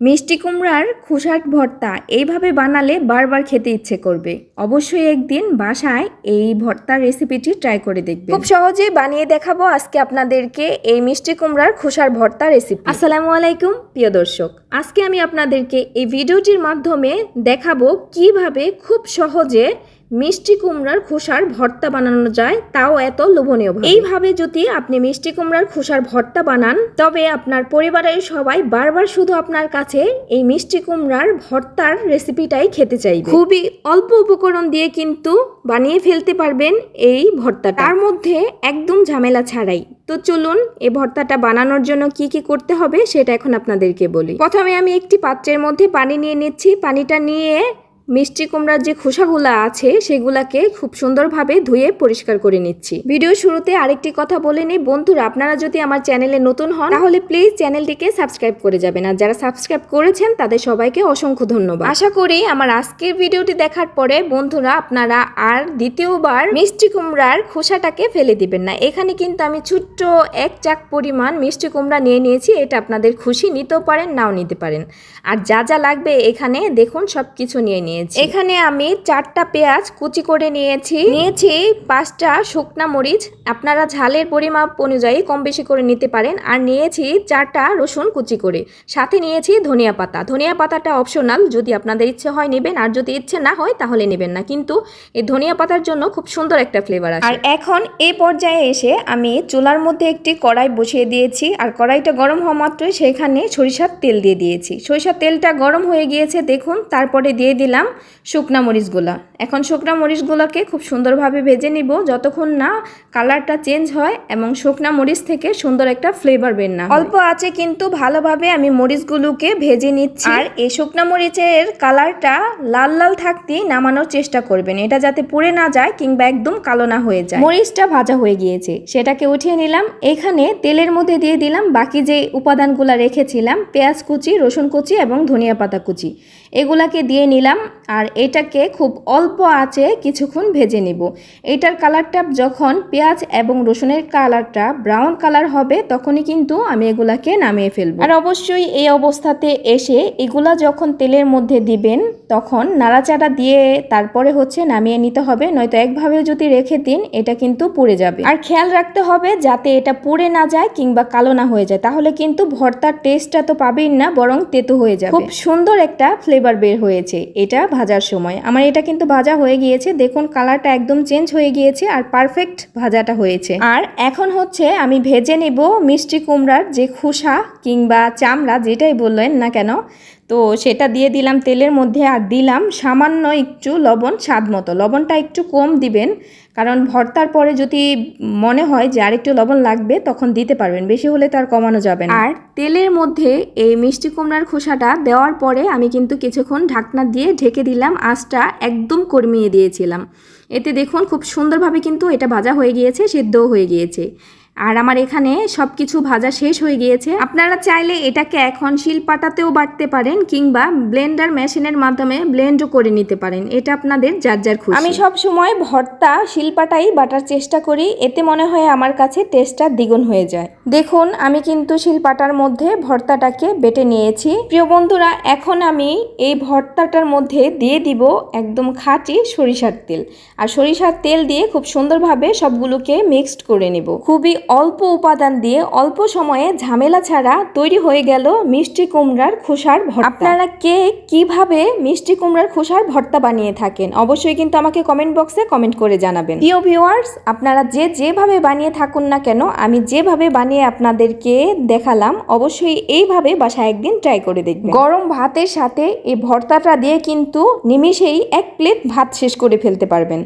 মিষ্টি কুমড়ার খোসার ভর্তা এইভাবে বানালে বারবার খেতে ইচ্ছে করবে। অবশ্যই একদিন বাসায় এই ভর্তার রেসিপিটি ট্রাই করে দেখবে খুব সহজেই বানিয়ে দেখাবো আজকে আপনাদেরকে এই মিষ্টি কুমড়ার খোসার ভর্তা রেসিপি আসসালামু আলাইকুম প্রিয় দর্শক। আজকে আমি আপনাদেরকে এই ভিডিওটির মাধ্যমে দেখাবো কীভাবে খুব সহজে মিষ্টি কুমড়ার খোসার ভর্তা বানানো যায়, তাও এত লোভনীয় এইভাবে যদি আপনি মিষ্টি কুমড়ার খোসার ভর্তা বানান, তবে আপনার পরিবারের সবাই বারবার শুধু আপনার কাছে এই মিষ্টি কুমড়ার ভর্তার রেসিপিটাই খেতে চাই খুবই অল্প উপকরণ দিয়ে কিন্তু বানিয়ে ফেলতে পারবেন এই ভর্তা তার মধ্যে একদম ঝামেলা ছাড়াই। তো চলুন, এই ভর্তাটা বানানোর জন্য কি কি করতে হবে সেটা এখন আপনাদেরকে বলি। প্রথমে আমি একটি পাত্রের মধ্যে পানি নিয়ে নিচ্ছি। পানিটা নিয়ে মিষ্টি কুমড়ার যে খোসাগুলো আছে, সেগুলাকে খুব সুন্দরভাবে ধুয়ে পরিষ্কার করে নিচ্ছি। ভিডিও শুরুতে আরেকটি কথা বলে নিই। বন্ধুরা, আপনারা যদি আমার চ্যানেলে নতুন হন, তাহলে প্লিজ চ্যানেলটিকে সাবস্ক্রাইব করে যাবেন। আর যারা সাবস্ক্রাইব করেছেন, তাদের সবাইকে অসংখ্য ধন্যবাদ। আশা করি আমার আজকের ভিডিওটি দেখার পরে, বন্ধুরা, আপনারা আর দ্বিতীয়বার মিষ্টি কুমড়ার খোসাটাকে ফেলে দিবেন না। এখানে কিন্তু আমি ছোট্ট এক চাক পরিমাণ মিষ্টি কুমড়া নিয়ে নিয়েছি। এটা আপনাদের খুশি নিতেও পারেন, নাও নিতে পারেন। আর যা যা লাগবে এখানে দেখুন সব কিছু নিয়ে নিয়েছি। এখানে আমি চারটা পেঁয়াজ কুচি করে নিয়েছি। নিয়েছি পাঁচটা শুকনা মরিচ। আপনারা ঝালের পরিমাপ অনুযায়ী কম বেশি করে নিতে পারেন। আর নিয়েছি চারটা রসুন কুচি করে। সাথে নিয়েছি ধনিয়া পাতা। ধনিয়া পাতাটা অপশনাল যদি আপনাদের ইচ্ছে হয় নেবেন আর যদি ইচ্ছে না হয় তাহলে নেবেন না। কিন্তু এই ধনিয়া পাতার জন্য খুব সুন্দর একটা ফ্লেভার আছে আর এখন এই পর্যায়ে এসে আমি চুলার মধ্যে একটি কড়াই বসিয়ে দিয়েছি। আর কড়াইটা গরম হওয়া মাত্রই সেখানে সরিষার তেল দিয়ে দিয়েছি। সরিষার তেলটা গরম হয়ে গিয়েছে দেখুন। তারপরে দিয়ে দিলাম শুকনা মরিচগুলা। এখন শুকনা মরিচগুলোকে খুব সুন্দরভাবে ভেজে নিব। যতক্ষণ না কালারটা চেঞ্জ হয় এবং শুকনা মরিচ থেকে সুন্দর একটা ফ্লেভার বের না অল্প আছে কিন্তু ভালোভাবে আমি মরিচগুলোকে ভেজে নিচ্ছি। আর এই শুকনা মরিচের কালারটা লাল লাল থাকতেই নামানোর চেষ্টা করবেন। এটা যাতে পুড়ে না যায় কিংবা একদম কালো না হয়ে যায়। মরিচটা ভাজা হয়ে গিয়েছে। সেটাকে উঠিয়ে নিলাম। এখানে তেলের মধ্যে দিয়ে দিলাম বাকি যে উপাদানগুলো রেখেছিলাম পেঁয়াজ কুচি রসুন কুচি এবং ধনিয়া পাতা কুচি। এগুলাকে দিয়ে নিলাম। আর এটাকে খুব অল্প আঁচে কিছুক্ষণ ভেজে নিব। এটার কালারটা যখন পেঁয়াজ এবং রসুনের কালারটা ব্রাউন কালার হবে তখনই কিন্তু আমি এগুলাকে নামিয়ে ফেলব। আর অবশ্যই এই অবস্থাতে এসে এগুলা যখন তেলের মধ্যে দিবেন তখন নাড়াচাড়া দিয়ে তারপরে হচ্ছে নামিয়ে নিতে হবে নয়তো একভাবে যদি রেখে দিন এটা কিন্তু পুড়ে যাবে। আর খেয়াল রাখতে হবে যাতে এটা পুড়ে না যায় কিংবা কালো না হয়ে যায়। তাহলে কিন্তু ভর্তার টেস্টটা তো পাবেন না বরং তেতো হয়ে যাবে। খুব সুন্দর একটা ফ্লেভার বের হয়েছে। এটা ভাজার সময়। আমার এটা কিন্তু ভাজা হয়ে গিয়েছে। দেখুন, কালারটা একদম চেঞ্জ হয়ে গিয়েছে আর পারফেক্ট ভাজাটা হয়েছে। আর এখন হচ্ছে আমি ভেজে নেব মিষ্টি কুমড়ার যে খোসা কিংবা চামড়া যেটাই বললেন না কেন তো সেটা দিয়ে দিলাম তেলের মধ্যে আর দিলাম সামান্য একটু লবণ স্বাদ মতো। লবণটা একটু কম দিবেন, কারণ ভর্তার পরে যদি মনে হয় যে আরেকটু লবণ লাগবে তখন দিতে পারবেন, বেশি হলে তার কমানো যাবে না। আর তেলের মধ্যে এই মিষ্টি কুমড়ার খোসাটা দেওয়ার পরে আমি কিন্তু কিছুক্ষণ ঢাকনা দিয়ে ঢেকে দিলাম, আঁচটা একদম কর্মিয়ে দিয়েছিলাম। এতে দেখুন খুব সুন্দরভাবে কিন্তু এটা ভাজা হয়ে গিয়েছে, সেদ্ধও হয়ে গিয়েছে। আর আমার এখানে সব কিছু ভাজা শেষ হয়ে গিয়েছে। আপনারা চাইলে এটাকে এখন শিলপাটাতেও বাটতে পারেন কিংবা ব্লেন্ডার মেশিনের মাধ্যমে ব্লেন্ডও করে নিতে পারেন। এটা আপনাদের যার যার খুশি। আমি সব সময় ভর্তা, শিলপাটাই বাটার চেষ্টা করি। এতে মনে হয় আমার কাছে টেস্টটা দ্বিগুণ হয়ে যায়। দেখুন, আমি কিন্তু শিলপাটার মধ্যে ভর্তাটাকে বেটে নিয়েছি। প্রিয় বন্ধুরা, এখন আমি এই ভর্তাটার মধ্যে দিয়ে দিব একদম খাঁটি সরিষার তেল। আর সরিষার তেল দিয়ে খুব সুন্দরভাবে সবগুলোকে মিক্সড করে নেব। খুবই অল্প উপাদান দিয়ে অল্প সময়ে ঝামেলা ছাড়া তৈরি হয়ে গেল মিষ্টি কুমড়ার খোসার ভর্তা। আপনারা কে কীভাবে মিষ্টি কুমড়ার খোসার ভর্তা বানিয়ে থাকেন? অবশ্যই কিন্তু আমাকে কমেন্ট বক্সে কমেন্ট করে জানাবেন। প্রিয় ভিউয়ার্স আপনারা যে যেভাবে বানিয়ে থাকুন না কেন, আমি যেভাবে বানিয়ে আপনাদেরকে দেখালাম, অবশ্যই এইভাবে বাসায় একদিন ট্রাই করে দেখবেন। গরম ভাতের সাথে এই ভর্তাটা দিয়ে কিন্তু নিমিষেই এক প্লেট ভাত শেষ করে ফেলতে পারবেন।